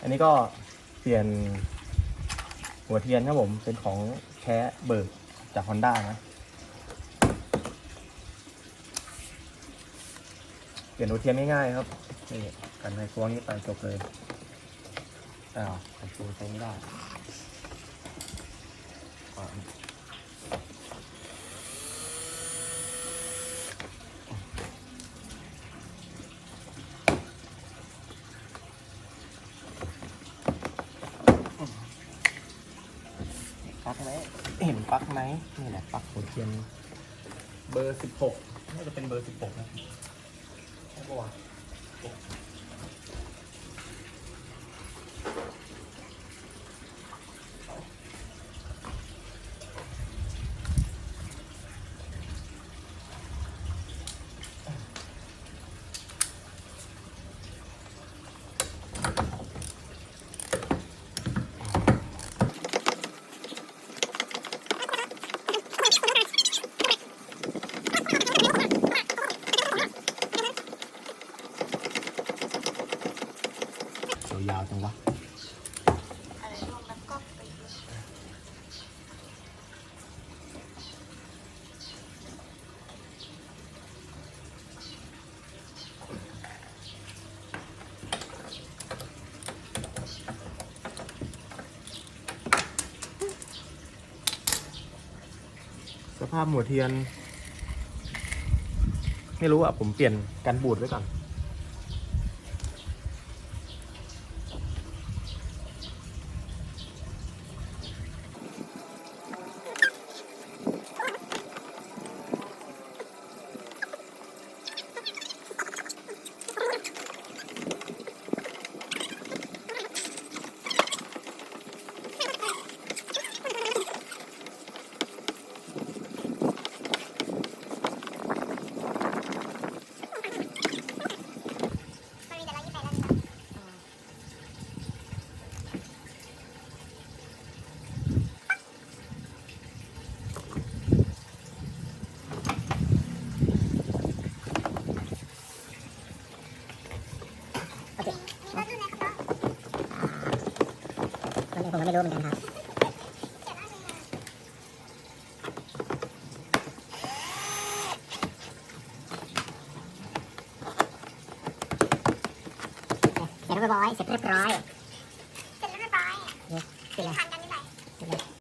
อันนี้ก็เปลี่ยนหัวเทียนครับผม เป็นของแค้เบิร์กจากฮอนด้านะ เปลี่ยนหัวเทียนง่ายๆครับ นี่กันไฟฟ้องนี้ไปจบเลย อ้าวตัวใช้ไม่ได้ ลั๊กไหมเห็นปลั๊กไหมนี่แหละปลั๊กหัวเทียนเบอร์สิบหกน่าจะเป็นเบอร์สิบหกนะใช่ปะวะ ยาวๆจังวะอะไรรวมแล้วก็ไปสภาพหัวเทียน ไม่รู้อะ ผมเปลี่ยนกันบูดไว้ก่อน ไม่มีแต่ละยี่สิบแปดแล้วนี่ โอเคมีรถรุ่นไหนครับตอนนี้ผมก็ไม่รู้เหมือนกันครับเจ็ดร้อยหนึ่งอะเสร็จเรียบร้อย เสร็จเรียบร้อยเสร็จแล้วเรียบร้อยนี่ปิดเลยคัน